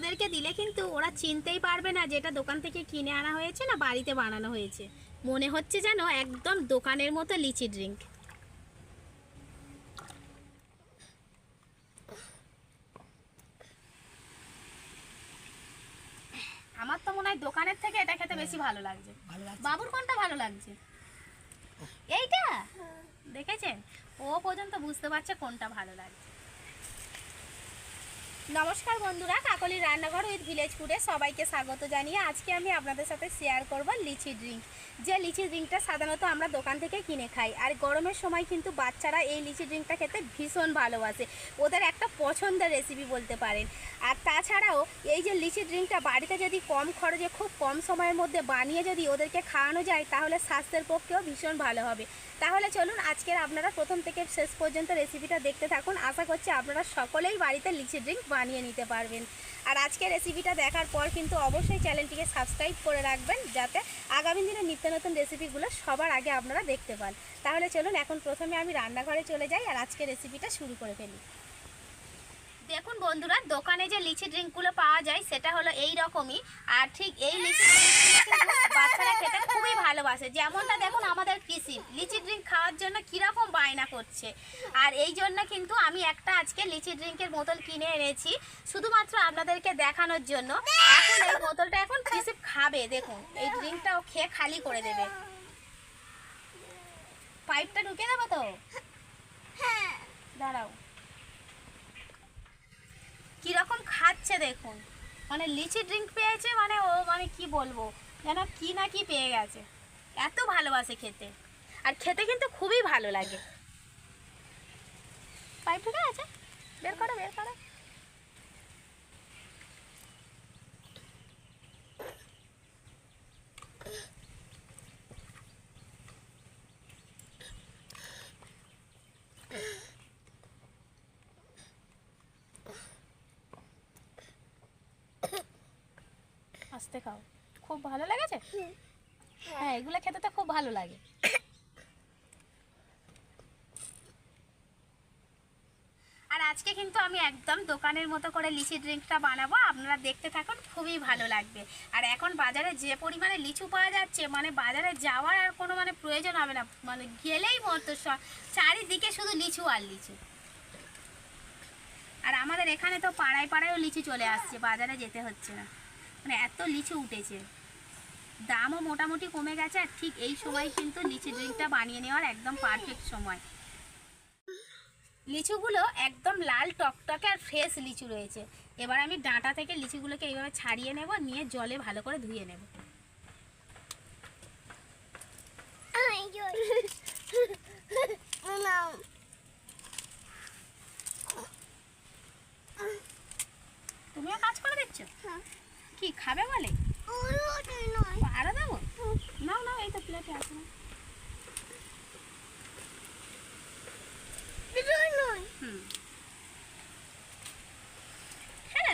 বাচ্চাদেরকে দিলে কিন্তু ওরা চিনতেই পারবে না যে এটা দোকান থেকে কিনে আনা হয়েছে না বাড়িতে বানানো হয়েছে। মনে হচ্ছে যেন একদম দোকানের মতো লিচি ড্রিঙ্ক। আমার তো মনে হয় দোকানের থেকে এটা খেতে বেশি ভালো লাগছে। বাবুর কোনটা ভালো লাগছে? এইটা? দেখেছেন? ও পর্যন্ত বুঝতে পারছে কোনটা ভালো লাগছে। নমস্কার বন্ধুরা কাকলির রান্নাঘর উইথ ভিলেজ ফুডে সবাইকে স্বাগত জানিয়ে আজকে আমি আপনাদের সাথে শেয়ার করব লিচি ড্রিঙ্ক যে লিচি ড্রিঙ্কটা সাধারণত আমরা দোকান থেকে কিনে খাই, আর গরমের সময় কিন্তু বাচ্চারা এই লিচি ড্রিঙ্কটা খেতে ভীষণ ভালোবাসে। ওদের একটা পছন্দের রেসিপি বলতে পারেন। আর তাছাড়াও এই যে লিচি ড্রিঙ্কটা বাড়িতে যদি কম খরচে, খুব কম সময়ের মধ্যে বানিয়ে যদি ওদেরকে খাওয়ানো যায়, তাহলে স্বাস্থ্যের পক্ষেও ভীষণ ভালো হবে। তাহলে চলুন আজকের আপনারা প্রথম থেকে শেষ পর্যন্ত রেসিপিটা দেখতে থাকুন। আশা করছি আপনারা সকলেই বাড়িতে লিচি ড্রিঙ্ক বানিয়ে নিতে পারবেন। আর আজকে রেসিপিটা দেখার পর কিন্তু অবশ্যই চ্যানেলটিকে সাবস্ক্রাইব করে রাখবেন, যাতে আগামী দিনের নিত্য নতুন রেসিপিগুলো সবার আগে আপনারা দেখতে পান। তাহলে চলুন, এখন প্রথমে আমি রান্নাঘরে চলে যাই আর আজকে রেসিপিটা শুরু করে ফেলি। দেখুন বন্ধুরা দোকানে যে লিচি ড্রিঙ্কগুলো পাওয়া যায় সেটা হলো এই রকমই আর ঠিক এই লিচি বাচ্চারা খেতে খুবই ভালোবাসে। যেমনটা দেখুন আমাদের কৃষি লিচি ড্রিঙ্ক খাওয়ার জন্য কীরকম বায়না করছে। আর এই জন্য কিন্তু আমি একটা আজকে লিচি ড্রিঙ্কের বোতল কিনে এনেছি শুধুমাত্র আপনাদেরকে দেখানোর জন্য। এখন এই বোতলটা এখন কৃষি খাবে দেখুন। এই ড্রিঙ্কটা ও খেয়ে খালি করে দেবে। পাইপটা ঢুকে দেবো তো? হ্যাঁ। দাঁড়াও। কীরকম খাচ্ছে দেখুন। মানে লিচি ড্রিঙ্ক পেয়েছে মানে ও মানে কি বলব? যেন কি না কি পেয়ে গেছে। এত ভালোবাসে খেতে। আর খেতে কিন্তু খুবই ভালো লাগে। পাইপ আছে? বের করো বের করো। আস্তে খাও। খুব ভালো লেগেছে? হ্যাঁ এগুলো খেতে তো খুব ভালো লাগে। আর আজকে কিন্তু আমি একদম দোকানের মতো করে লিচি ড্রিঙ্কটা বানাবো। আপনারা দেখতে থাকুন খুবই ভালো লাগবে। আর এখন বাজারে যে পরিমাণে লিচু পাওয়া যাচ্ছে মানে বাজারে যাওয়ার আর কোনো মানে প্রয়োজন হবে না। মানে গেলেই মতো চারিদিকে শুধু লিচু আর লিচু। আর আমাদের এখানে তো পাড়ায় পাড়ায়ও লিচু চলে আসছে বাজারে যেতে হচ্ছে না। মানে এত লিচু উঠেছে। দামও মোটামুটি কমে গেছে আর ঠিক এই সময় কিন্তু লিচু ড্রিঙ্কটা বানিয়ে নেওয়ার একদম পারফেক্ট সময়। লিচুগুলো একদম লাল টকটকে আর ফ্রেশ লিচু রয়েছে। এবার আমি ডাঁটা থেকে লিচুগুলোকে এইভাবে ছাড়িয়ে নেব, নিয়ে জলে ভালো করে ধুয়ে নেব। তুমিও কাজ করে দিচ্ছ কি খাবে বলে? আরও দেবো? নাও নাও এই তো প্লেটে আছে।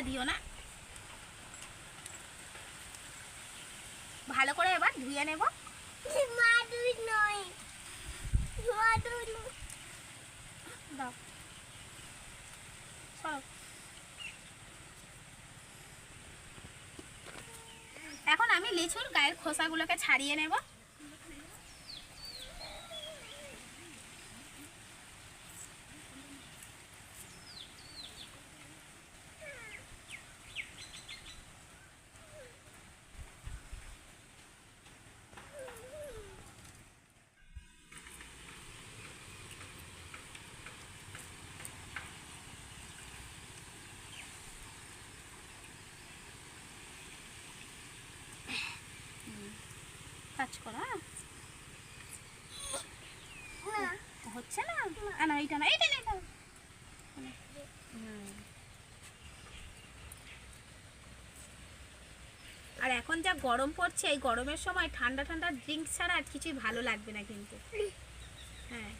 দিও না। ভালো করে এবার ধুয়ে নেব। দাও সরো এখন আমি লিচুর গায়ের খোসাগুলোকে ছাড়িয়ে নেব। টাচ করো হ্যাঁ? হচ্ছে না? না, এইটা না এইটা না। আর এখন যা গরম পড়ছে, এই গরমের সময় ঠান্ডা ঠান্ডা ড্রিঙ্কস ছাড়া আর কিছুই ভালো লাগবে না কিন্তু। হ্যাঁ।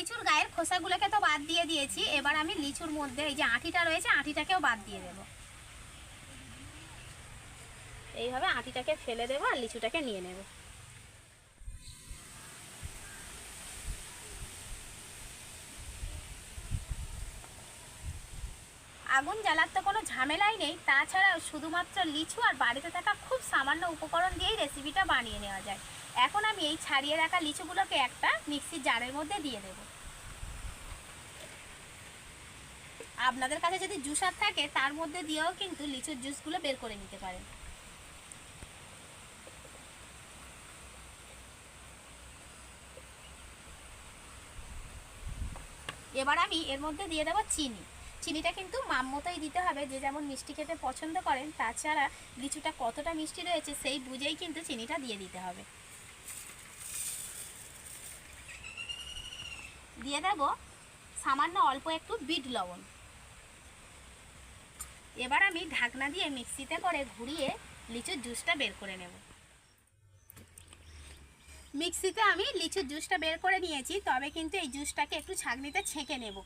লিচুর গায়ের খোসাগুলোকে তো বাদ দিয়ে দিয়েছি। এবার আমি লিচুর মধ্যে এই যে আঁটিটা রয়েছে, আঁটিটাকেও বাদ দিয়ে দেব। এইভাবে আঁটিটাকে ফেলে দেবো আর লিচুটাকে নিয়ে নেব। আগুন জ্বালার তো কোনো ঝামেলাই নেই। তাছাড়াও শুধুমাত্র লিচু আর বাড়িতে থাকা খুব সামান্য উপকরণ দিয়েই রেসিপিটা বানিয়ে নেওয়া যায়। এখন আমি এই ছাড়িয়ে রাখা লিচুগুলোকে একটা মিক্সির জারের মধ্যে দিয়ে দেব। আপনাদের কাছে যদি জুসার থাকে, তার মধ্যে দিয়েও কিন্তু লিচুর জুসগুলো বের করে নিতে পারেন। এবার আমি এর মধ্যে দিয়ে দেবো চিনি। চিনিটা কিন্তু মাম মতোই দিতে হবে, যে যেমন মিষ্টি খেতে পছন্দ করেন, তাছাড়া লিচুটা কতটা মিষ্টি রয়েছে, সেই বুঝেই কিন্তু চিনিটা দিয়ে দিতে হবে। দিয়ে দেব সামান্য অল্প একটু বিট লবণ। এবার আমি ঢাকনা দিয়ে মিক্সিতে করে ঘুরিয়ে লিচুর জুসটা বের করে নেব। মিক্সিতে আমি লিচুর জুসটা বের করে নিয়েছি তবে কিন্তু এই জুসটাকে একটু ছাঁকনিতে ছেঁকে নেব।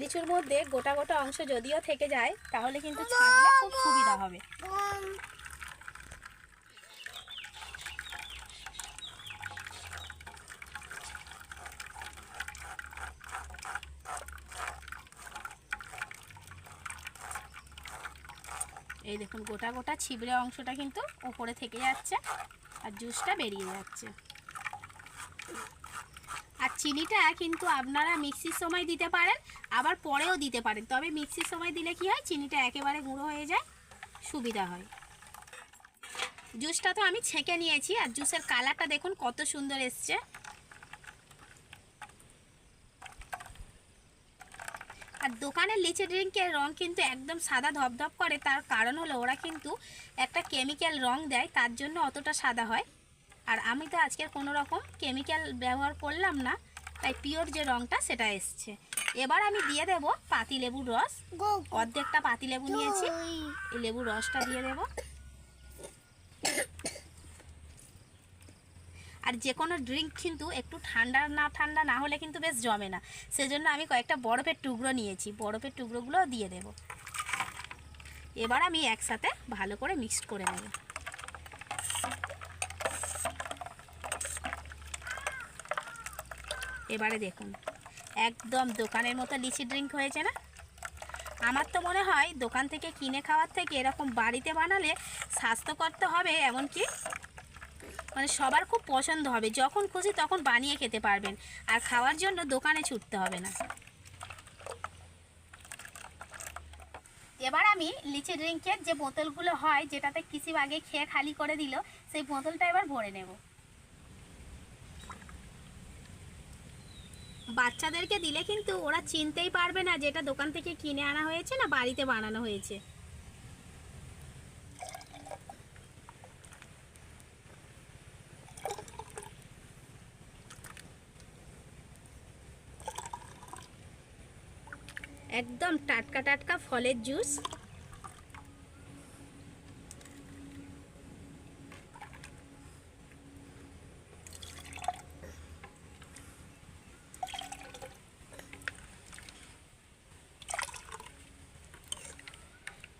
লিচুর মধ্যে গোটা গোটা অংশ যদিও থেকে যায় তাহলে কিন্তু ছাঁকলে খুব সুবিধা হবে। এই দেখুন, গোটা গোটা ছিবড়ে অংশটা কিন্তু ওপরে থেকে যাচ্ছে আর জুসটা বেরিয়ে যাচ্ছে। আর চিনিটা কিন্তু আপনারা মিক্সির সময় দিতে পারেন, আবার পরেও দিতে পারেন। তবে মিক্সির সময় দিলে কি হয়, চিনিটা একেবারে গুঁড়ো হয়ে যায়, সুবিধা হয়। জুসটা তো আমি ছেঁকে নিয়েছি, আর জুসের কালারটা দেখুন কত সুন্দর এসছে। দোকানের লিচে ড্রিঙ্কের রং কিন্তু একদম সাদা ধপধপ করে। তার কারণ হলো ওরা কিন্তু একটা কেমিক্যাল রং দেয় তার জন্য অতটা সাদা হয়। আর আমি তো আজকের কোনো রকম কেমিক্যাল ব্যবহার করলাম না তাই পিওর যে রংটা সেটা এসছে। এবার আমি দিয়ে দেব পাতি লেবুর রস অর্ধেকটা পাতি লেবু নিয়েছি এই লেবুর রসটা দিয়ে দেব। আর যে কোনো ড্রিঙ্ক কিন্তু একটু ঠান্ডা না ঠান্ডা না হলে কিন্তু বেশ জমে না। সেজন্য আমি কয়েকটা বরফের টুকরো নিয়েছি। বরফের টুকরোগুলো দিয়ে দেব। এবার আমি একসাথে ভালো করে মিক্সড করে নেব। এবারে দেখুন, একদম দোকানের মতো লিচি ড্রিঙ্ক হয়েছে না? আমার তো মনে হয় দোকান থেকে কিনে খাওয়ার থেকে এরকম বাড়িতে বানালে স্বাস্থ্যকর তো হবে, এমনকি মানে সবার খুব পছন্দ হবে। যখন খুশি তখন বানিয়ে খেতে পারবেন। আর খাওয়ার জন্য দোকানে ছুটতে হবে না। এবার আমি লিচি ড্রিঙ্কের যে বোতলগুলো হয়, যেটাতে কিছু আগে খেয়ে খালি করে দিল, সেই বোতলটা এবার ভরে নেব। বাচ্চাদেরকে দিলে কিন্তু ওরা চিনতেই পারবে না যেটা দোকান থেকে কিনে আনা হয়েছে না বাড়িতে বানানো হয়েছে। একদম টাটকা টাটকা ফলের জুস।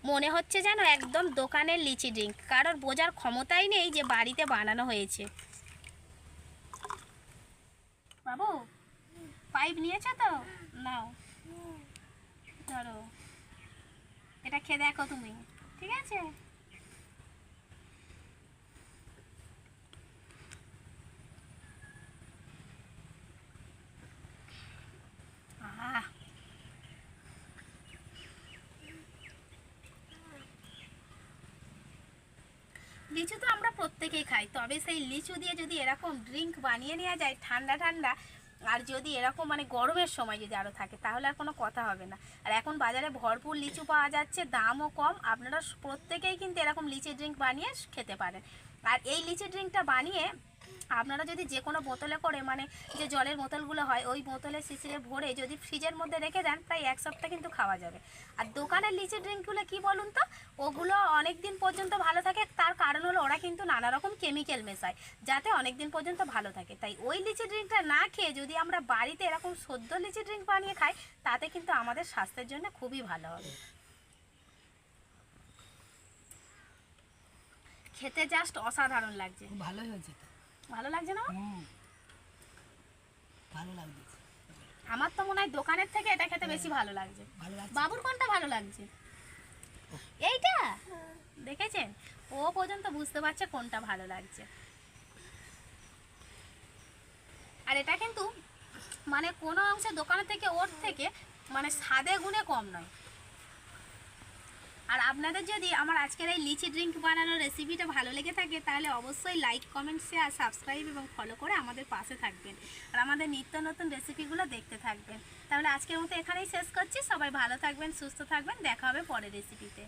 মনে হচ্ছে যেন একদম দোকানের লিচি ড্রিঙ্ক, কারোর বোঝার ক্ষমতাই নেই যে বাড়িতে বানানো হয়েছে। বাবু, পাইপ নিয়েছো তো? নাও। ধরো এটা খেয়ে দেখো তুমি, ঠিক আছে? লিচু তো আমরা প্রত্যেকেই খাই, তবে সেই লিচু দিয়ে যদি এরকম ড্রিঙ্ক বানিয়ে নেওয়া যায়, ঠান্ডা ঠান্ডা আর যদি এরকম মানে গরমের সময় যদি আরও থাকে, তাহলে আর কোনো কথা হবে না। আর এখন বাজারে ভরপুর লিচু পাওয়া যাচ্ছে, দামও কম। আপনারা প্রত্যেকেই কিন্তু এরকম লিচি ড্রিঙ্ক বানিয়ে খেতে পারেন। আর এই লিচি ড্রিঙ্কটা বানিয়ে আপনারা যদি যে কোনো বোতলে করে মানে যে জলের বোতলগুলো হয়, ওই বোতলে শিশিরে ভরে যদি ফ্রিজের মধ্যে রেখে দেন, প্রায় এক সপ্তাহ কিন্তু খাওয়া যাবে। আর দোকানের লিচি ড্রিঙ্কগুলো কি বলুন তো? ওগুলো অনেক দিন পর্যন্ত ভালো থাকে, তার কারণ হলো ওরা কিন্তু নানা রকম কেমিক্যাল মেশায়, যাতে অনেক দিন পর্যন্ত ভালো থাকে। তাই ওই লিচি ড্রিঙ্কটা না খেয়ে যদি আমরা বাড়িতে এরকম সদ্য লিচি ড্রিঙ্ক বানিয়ে খাই, তাতে কিন্তু আমাদের স্বাস্থ্যের জন্য খুবই ভালো হবে। খেতে জাস্ট অসাধারণ লাগছে। ভালোই হয়েছে ভালো লাগছে না? ভালো লাগছে। আমার তো মনে হয় দোকানের থেকে এটা খেতে বেশি ভালো লাগছে। ভালো লাগছে। বাবুর কোনটা ভালো লাগছে? এইটা? দেখেছেন? ও পর্যন্ত বুঝতে পারছে কোনটা ভালো লাগছে। আর এটা কিন্তু মানে কোনো অংশে দোকানের থেকে ওর থেকে মানে স্বাদে গুণে কম নয়। আর আপনাদের যদি আমার আজকের এই লিচি ড্রিঙ্ক বানানোর রেসিপিটা ভালো লেগে থাকে, তাহলে অবশ্যই লাইক কমেন্ট শেয়ার সাবস্ক্রাইব এবং ফলো করে আমাদের পাশে থাকবেন। আর আমাদের নিত্য নতুন রেসিপিগুলো দেখতে থাকবেন। তাহলে আজকের মতো এখানেই শেষ করছি। সবাই ভালো থাকবেন, সুস্থ থাকবেন। দেখা হবে পরের রেসিপিতে